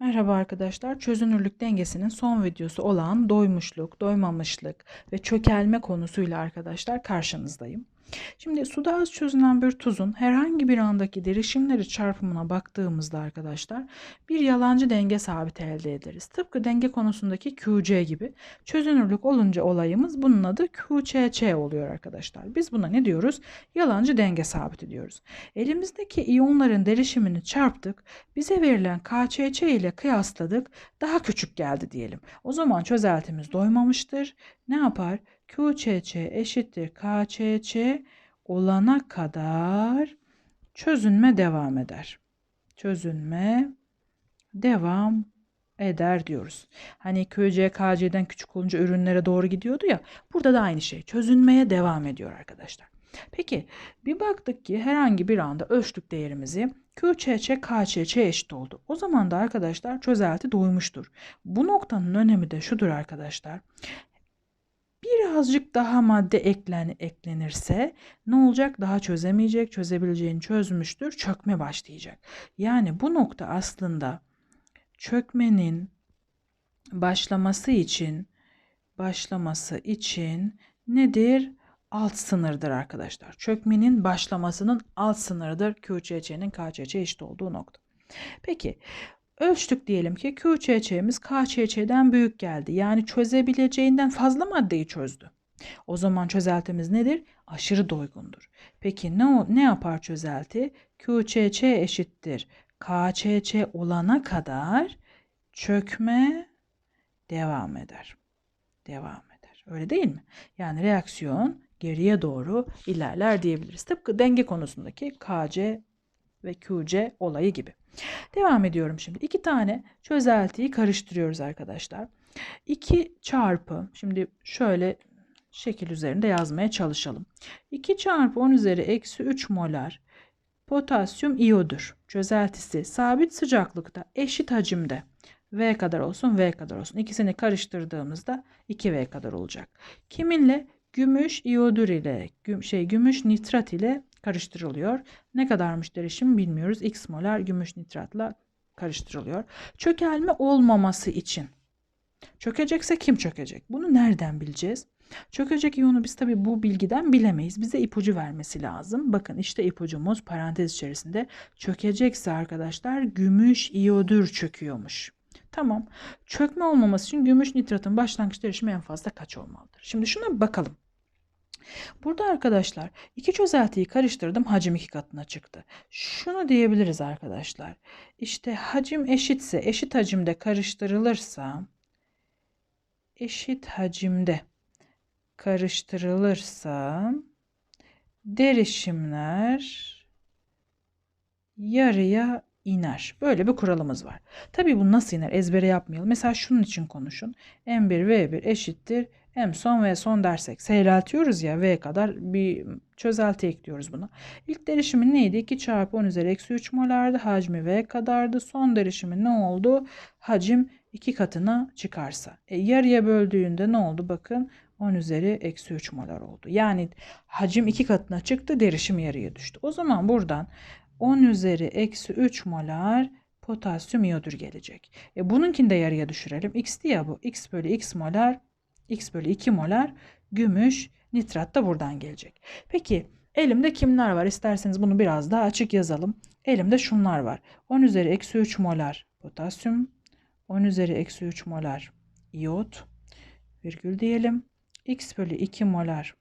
Merhaba arkadaşlar. Çözünürlük dengesinin son videosu olan doymuşluk, doymamışlık ve çökelme konusuyla arkadaşlar karşınızdayım. Şimdi suda az çözünen bir tuzun herhangi bir andaki derişimleri çarpımına baktığımızda arkadaşlar bir yalancı denge sabiti elde ederiz. Tıpkı denge konusundaki QC gibi çözünürlük olunca olayımız bunun adı QCC oluyor arkadaşlar. Biz buna ne diyoruz? Yalancı denge sabiti diyoruz. Elimizdeki iyonların derişimini çarptık. Bize verilen KCC ile kıyasladık. Daha küçük geldi diyelim. O zaman çözeltimiz doymamıştır. Ne yapar? QCC eşittir KCC olana kadar çözünme devam eder. Çözünme devam eder diyoruz. Hani QC KC'den küçük olunca ürünlere doğru gidiyordu ya. Burada da aynı şey. Çözünmeye devam ediyor arkadaşlar. Peki bir baktık ki herhangi bir anda ölçtük değerimizi. QCC KCC eşit oldu. O zaman da arkadaşlar çözelti doymuştur. Bu noktanın önemi de şudur arkadaşlar birazcık daha madde eklen, eklenirse ne olacak? Daha çözemeyecek, çözebileceğini çözmüştür, çökme başlayacak. Yani bu nokta aslında çökmenin başlaması için başlaması için nedir? Alt sınırdır arkadaşlar. Çökmenin başlamasının alt sınırıdır QCC'nin KCC eşit olduğu nokta. Peki Ölçtük diyelim ki QCC'miz KCC'den büyük geldi. Yani çözebileceğinden fazla maddeyi çözdü. O zaman çözeltimiz nedir? Aşırı doygundur. Peki ne, ne yapar çözelti? QCC eşittir. KCC olana kadar çökme devam eder. Devam eder. Öyle değil mi? Yani reaksiyon geriye doğru ilerler diyebiliriz. Tıpkı denge konusundaki KC ve QC olayı gibi. Devam ediyorum şimdi. İki tane çözeltiyi karıştırıyoruz arkadaşlar. 2 çarpı, şimdi şöyle şekil üzerinde yazmaya çalışalım. 2 çarpı 10 üzeri eksi 3 molar potasyum iyodür. Çözeltisi sabit sıcaklıkta eşit hacimde. V kadar olsun, V kadar olsun. İkisini karıştırdığımızda 2V kadar olacak. Kiminle? Gümüş iyodür ile, şey gümüş nitrat ile karıştırılıyor. Ne kadarmış derişim bilmiyoruz. X molar gümüş nitratla karıştırılıyor. Çökelme olmaması için. Çökecekse kim çökecek? Bunu nereden bileceğiz? Çökecek iyonu biz tabi bu bilgiden bilemeyiz. Bize ipucu vermesi lazım. Bakın işte ipucumuz parantez içerisinde. Çökecekse arkadaşlar gümüş iyodür çöküyormuş. Tamam. Çökme olmaması için gümüş nitratın başlangıç derişimi en fazla kaç olmalıdır? Şimdi şuna bakalım. Burada arkadaşlar iki çözeltiyi karıştırdım hacim iki katına çıktı. Şunu diyebiliriz arkadaşlar. İşte hacim eşitse eşit hacimde karıştırılırsa eşit hacimde karıştırılırsa derişimler yarıya iner. Böyle bir kuralımız var. Tabii bu nasıl iner ezbere yapmayalım. Mesela şunun için konuşun. M1 V1 eşittir M son ve son dersek seyreltiyoruz ya V kadar bir çözelti ekliyoruz buna. İlk derişimi neydi? 2 çarpı 10 üzeri eksi 3 molardı. Hacmi V kadardı. Son derişimi ne oldu? Hacim 2 katına çıkarsa. E, yarıya böldüğünde ne oldu? Bakın 10 üzeri eksi 3 molar oldu. Yani hacim 2 katına çıktı. Derişim yarıya düştü. O zaman buradan 10 üzeri eksi 3 molar potasyum iyodür gelecek. E bununkini de yarıya düşürelim. X diye bu. X bölü X molar X bölü 2 molar gümüş nitrat da buradan gelecek. Peki elimde kimler var? İsterseniz bunu biraz daha açık yazalım. Elimde şunlar var. 10 üzeri eksi 3 molar potasyum. 10 üzeri eksi 3 molar iyot. Virgül diyelim. X bölü 2 molar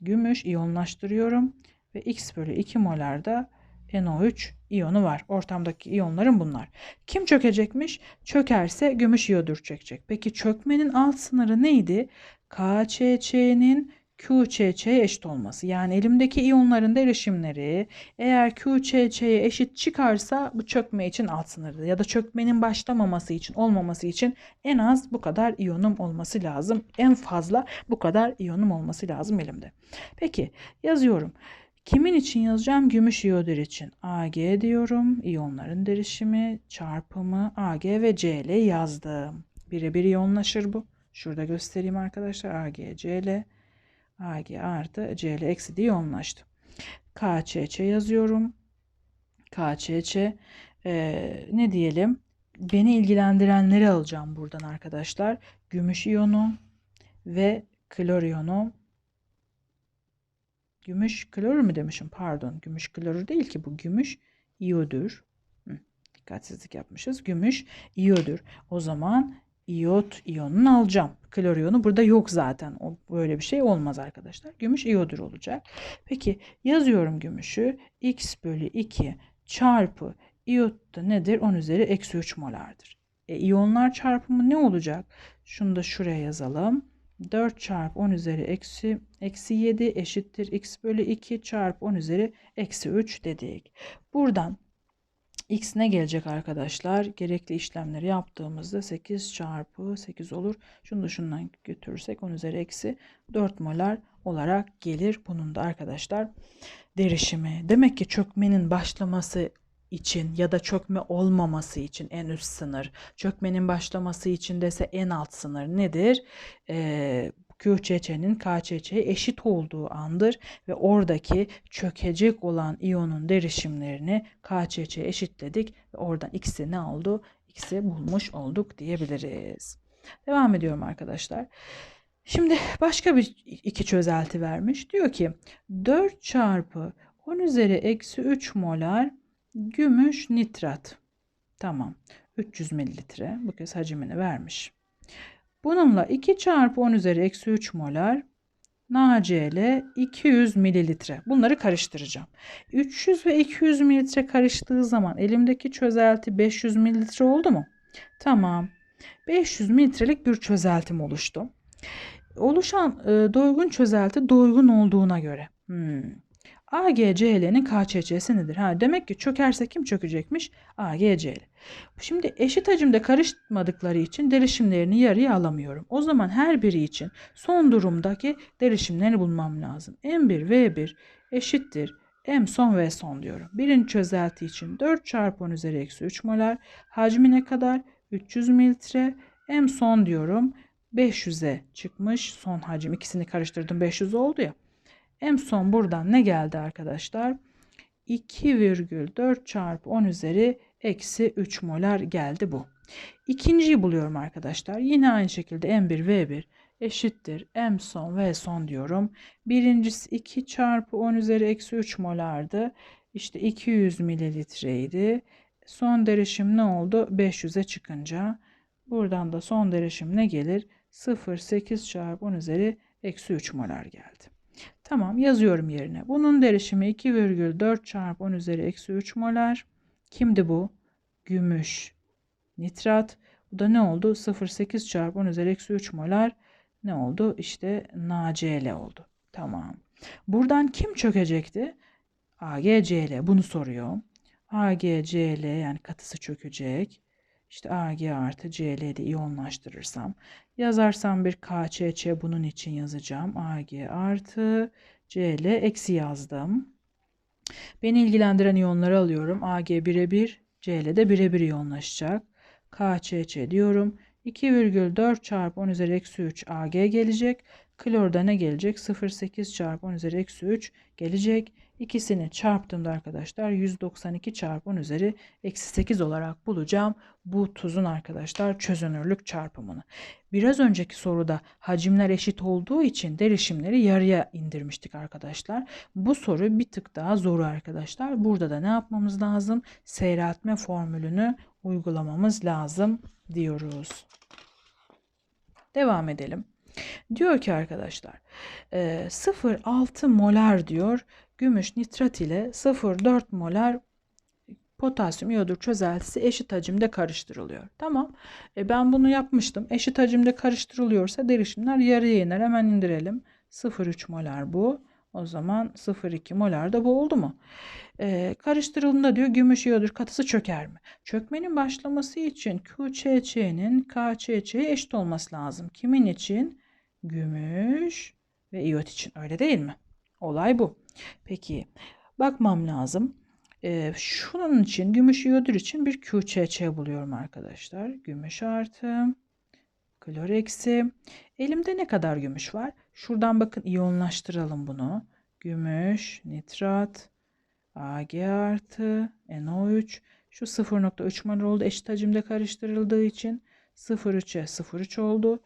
gümüş iyonlaştırıyorum. Ve X bölü 2 molar da NO3 iyonu var. Ortamdaki iyonların bunlar. Kim çökecekmiş? Çökerse gümüş iyodür çökecek. Peki çökmenin alt sınırı neydi? KCC'nin QCC'ye eşit olması. Yani elimdeki iyonların derişimleri eğer QCC'ye eşit çıkarsa bu çökme için alt sınırdı. Ya da çökmenin başlamaması için olmaması için en az bu kadar iyonum olması lazım. En fazla bu kadar iyonum olması lazım elimde. Peki yazıyorum. Kimin için yazacağım? Gümüş iyodür için. Ag diyorum. İyonların derişimi, çarpımı Ag ve Cl yazdım. Birebir iyonlaşır bu. Şurada göstereyim arkadaşlar. Ag, Cl. Ag artı Cl eksi de iyonlaştı. KÇÇ yazıyorum. KÇÇ ee, ne diyelim? beni ilgilendirenleri alacağım buradan arkadaşlar. Gümüş iyonu ve klor iyonu. Gümüş klorür mü demişim? Pardon. Gümüş klorür değil ki bu. Gümüş iyodür. Hı, dikkatsizlik yapmışız. Gümüş iyodür. O zaman iyot iyonunu alacağım. Klor iyonu burada yok zaten. O böyle bir şey olmaz arkadaşlar. Gümüş iyodür olacak. Peki yazıyorum gümüşü. x bölü 2 çarpı iyot da nedir? 10 üzeri eksi 3 molardır. E, iyonlar çarpımı ne olacak? Şunu da şuraya yazalım. 4 çarpı 10 üzeri eksi, eksi 7 eşittir x bölü 2 çarpı 10 üzeri eksi 3 dedik. Buradan x ne gelecek arkadaşlar? Gerekli işlemleri yaptığımızda 8 çarpı 8 olur. Şunu da şundan götürürsek 10 üzeri eksi 4 molar olarak gelir. Bunun da arkadaşlar derişimi. Demek ki çökmenin başlaması için ya da çökme olmaması için en üst sınır, çökmenin başlaması için dese en alt sınır nedir? Ee, QÇÇ'nin KÇÇ'ye eşit olduğu andır ve oradaki çökecek olan iyonun derişimlerini KÇÇ'ye eşitledik ve oradan x'i ne oldu? X'i bulmuş olduk diyebiliriz. Devam ediyorum arkadaşlar. Şimdi başka bir iki çözelti vermiş. Diyor ki 4 çarpı 10 üzeri eksi 3 molar Gümüş nitrat. Tamam. 300 mililitre. Bu kez hacmini vermiş. Bununla 2 çarpı 10 üzeri eksi 3 molar NaCl 200 mililitre. Bunları karıştıracağım. 300 ve 200 mililitre karıştığı zaman elimdeki çözelti 500 mililitre oldu mu? Tamam. 500 mililitrelik bir çözeltim oluştu. Oluşan e, doygun çözelti doygun olduğuna göre. Hmm. AGCL'nin KÇÇ'si nedir? Ha, demek ki çökerse kim çökecekmiş? AGCL. Şimdi eşit hacimde karışmadıkları için derişimlerini yarıya alamıyorum. O zaman her biri için son durumdaki derişimlerini bulmam lazım. M1 V1 eşittir. M son V son diyorum. Birinci çözelti için 4 çarpı 10 üzeri eksi 3 molar. Hacmi ne kadar? 300 mililitre. M son diyorum. 500'e çıkmış son hacim. İkisini karıştırdım 500 oldu ya. En son buradan ne geldi arkadaşlar? 2,4 çarpı 10 üzeri eksi 3 molar geldi bu. İkinciyi buluyorum arkadaşlar. Yine aynı şekilde M1 V1 eşittir M son V son diyorum. Birincisi 2 çarpı 10 üzeri eksi 3 molardı. İşte 200 mililitreydi. Son derişim ne oldu? 500'e çıkınca. Buradan da son derişim ne gelir? 0,8 çarpı 10 üzeri eksi 3 molar geldi. Tamam yazıyorum yerine. Bunun derişimi 2,4 çarpı 10 üzeri eksi 3 molar. Kimdi bu? Gümüş. Nitrat. Bu da ne oldu? 0,8 çarpı 10 üzeri eksi 3 molar. Ne oldu? İşte NaCl oldu. Tamam. Buradan kim çökecekti? AgCl. Bunu soruyor. AgCl yani katısı çökecek. İşte Ag artı Cl'de iyonlaştırırsam yazarsam bir KÇÇ bunun için yazacağım. Ag artı Cl eksi yazdım. Beni ilgilendiren iyonları alıyorum. Ag birebir Cl de birebir iyonlaşacak. KÇÇ diyorum. 2,4 çarpı 10 üzeri eksi 3 Ag gelecek. Klorda ne gelecek? 0,8 çarpı 10 üzeri eksi 3 gelecek. İkisini çarptığımda arkadaşlar 192 çarpı 10 üzeri eksi 8 olarak bulacağım. Bu tuzun arkadaşlar çözünürlük çarpımını. Biraz önceki soruda hacimler eşit olduğu için derişimleri yarıya indirmiştik arkadaşlar. Bu soru bir tık daha zor arkadaşlar. Burada da ne yapmamız lazım? Seyreltme formülünü uygulamamız lazım diyoruz. Devam edelim. Diyor ki arkadaşlar 0,6 molar diyor gümüş nitrat ile 0,4 molar potasyum iyodür çözeltisi eşit hacimde karıştırılıyor. Tamam. E ben bunu yapmıştım. Eşit hacimde karıştırılıyorsa derişimler yarıya iner. Hemen indirelim. 0,3 molar bu. O zaman 0,2 molar da bu oldu mu? Ee, karıştırıldığında diyor gümüş iyodür katısı çöker mi? Çökmenin başlaması için QÇÇ'nin KÇÇ'ye eşit olması lazım. Kimin için? Gümüş ve iyot için öyle değil mi? Olay bu. Peki bakmam lazım. Ee, şunun için gümüş iyodür için bir QÇÇ buluyorum arkadaşlar. Gümüş artı klor eksi. Elimde ne kadar gümüş var? Şuradan bakın iyonlaştıralım bunu. Gümüş, nitrat, Ag artı, NO3 Şu 0.3 mol oldu eşit hacimde karıştırıldığı için 0,3'e 0,3 oldu.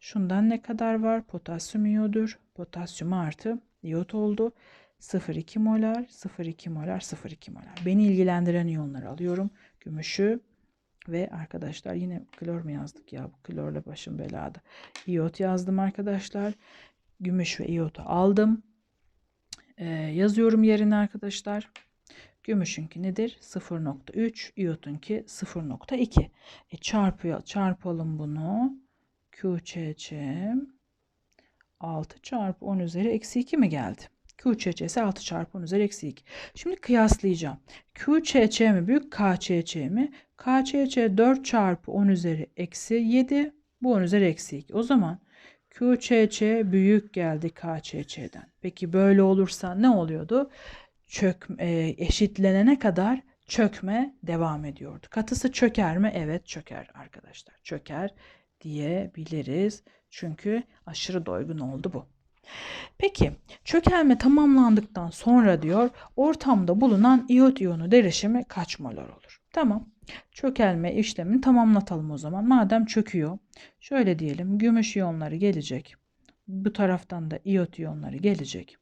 Şundan ne kadar var? Potasyum iyodür. Potasyum artı iyot oldu. 0,2 molar, 0,2 molar, 0,2 molar. Beni ilgilendiren iyonları alıyorum. Gümüşü ve arkadaşlar yine klor mu yazdık ya? Bu klorla başım belada. İyot yazdım arkadaşlar. Gümüş ve iyotu aldım. Ee, yazıyorum yerine arkadaşlar. Gümüşünki nedir? 0.3, iyotunki 0.2. E çarpıyor, çarpalım bunu. QCC 6 çarpı 10 üzeri eksi 2 mi geldi? QCC'si 6 çarpı 10 üzeri eksi 2. Şimdi kıyaslayacağım. QCC mi büyük KCC mi? KCC 4 çarpı 10 üzeri eksi 7. Bu 10 üzeri eksi 2. O zaman QCC büyük geldi KCC'den. Peki böyle olursa ne oluyordu? Çök, e, eşitlenene kadar çökme devam ediyordu. Katısı çöker mi? Evet çöker arkadaşlar. Çöker diyebiliriz. Çünkü aşırı doygun oldu bu. Peki çökelme tamamlandıktan sonra diyor ortamda bulunan iyot iyonu derişimi kaç molar olur? Tamam. Çökelme işlemini tamamlatalım o zaman. Madem çöküyor. Şöyle diyelim gümüş iyonları gelecek. Bu taraftan da iyot iyonları gelecek.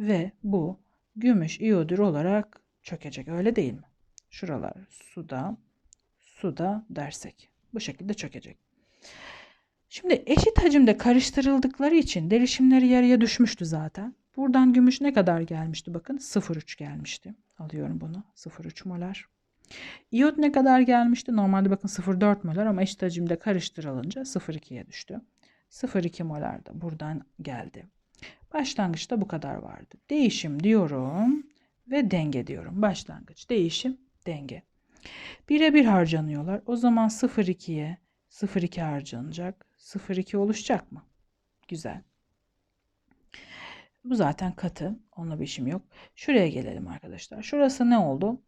Ve bu gümüş iyodür olarak çökecek. Öyle değil mi? Şuralar suda, suda dersek. Bu şekilde çökecek. Şimdi eşit hacimde karıştırıldıkları için derişimleri yarıya düşmüştü zaten. Buradan gümüş ne kadar gelmişti bakın 0,3 gelmişti. Alıyorum bunu 0,3 molar. İyot ne kadar gelmişti? Normalde bakın 0,4 molar ama eşit hacimde karıştırılınca 0,2'ye düştü. 0,2 molar da buradan geldi. Başlangıçta bu kadar vardı. Değişim diyorum ve denge diyorum. Başlangıç, değişim, denge. Birebir harcanıyorlar. O zaman 0,2'ye 0,2 harcanacak. 0,2 oluşacak mı? Güzel. Bu zaten katı. Onunla bir işim yok. Şuraya gelelim arkadaşlar. Şurası ne oldu?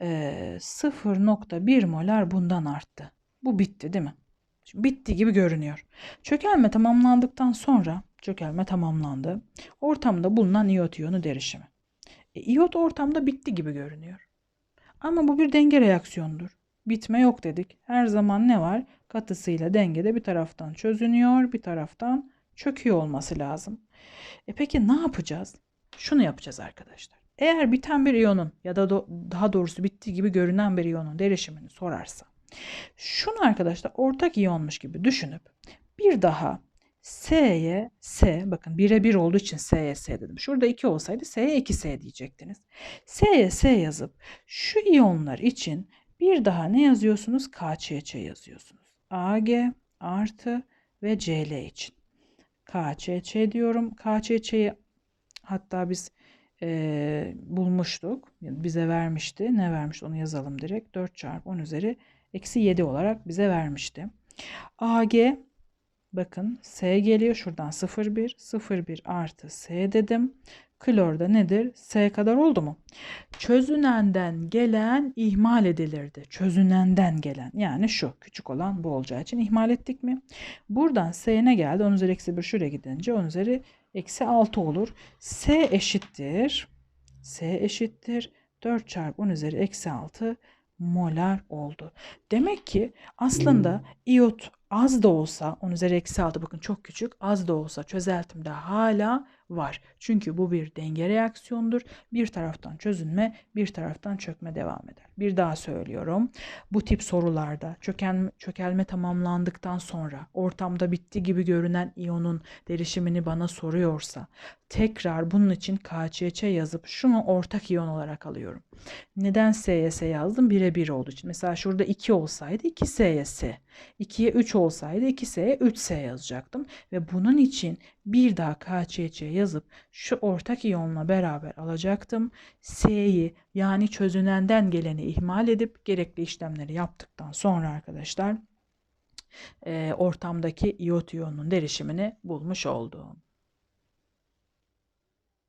Ee, 0.1 molar bundan arttı. Bu bitti değil mi? Şimdi bitti gibi görünüyor. Çökelme tamamlandıktan sonra çökelme tamamlandı. Ortamda bulunan iyot iyonu derişimi. E, iyot ortamda bitti gibi görünüyor. Ama bu bir denge reaksiyonudur. Bitme yok dedik. Her zaman ne var? Katısıyla dengede bir taraftan çözünüyor, bir taraftan çöküyor olması lazım. E peki ne yapacağız? Şunu yapacağız arkadaşlar. Eğer biten bir iyonun ya da do daha doğrusu bittiği gibi görünen bir iyonun derişimini sorarsa şunu arkadaşlar ortak iyonmuş gibi düşünüp bir daha S'ye S bakın 1'e 1 olduğu için S'ye S dedim. Şurada 2 olsaydı S'ye 2S diyecektiniz. S'ye S yazıp şu iyonlar için bir daha ne yazıyorsunuz? KÇÇ yazıyorsunuz. AG artı ve CL için. KÇÇ diyorum. KÇÇ'yi hatta biz e, bulmuştuk. Bize vermişti. Ne vermiş onu yazalım direkt. 4 çarpı 10 üzeri eksi 7 olarak bize vermişti. AG bakın S geliyor. Şuradan 0,1 0,1 artı S dedim. Klorda nedir? S kadar oldu mu? Çözünenden gelen ihmal edilirdi. Çözünenden gelen yani şu küçük olan bu olacağı için ihmal ettik mi? Buradan S ne geldi? 10 üzeri eksi 1 şuraya gidince 10 üzeri eksi 6 olur. S eşittir. S eşittir. 4 çarpı 10 üzeri eksi 6 molar oldu. Demek ki aslında iyot az da olsa 10 üzeri eksi 6 bakın çok küçük az da olsa çözeltimde hala var. Çünkü bu bir denge reaksiyonudur. Bir taraftan çözünme, bir taraftan çökme devam eder. Bir daha söylüyorum. Bu tip sorularda çöken, çökelme tamamlandıktan sonra ortamda bitti gibi görünen iyonun derişimini bana soruyorsa tekrar bunun için KÇÇ yazıp şunu ortak iyon olarak alıyorum. Neden SYS yazdım? Birebir olduğu için. Mesela şurada 2 olsaydı 2 SYS. 2'ye 3 olsaydı 2S'ye 3S yazacaktım. Ve bunun için bir daha KÇÇ yazıp şu ortak iyonla beraber alacaktım. S'yi yani çözünenden geleni ihmal edip gerekli işlemleri yaptıktan sonra arkadaşlar e, ortamdaki iyot iyonun derişimini bulmuş oldum.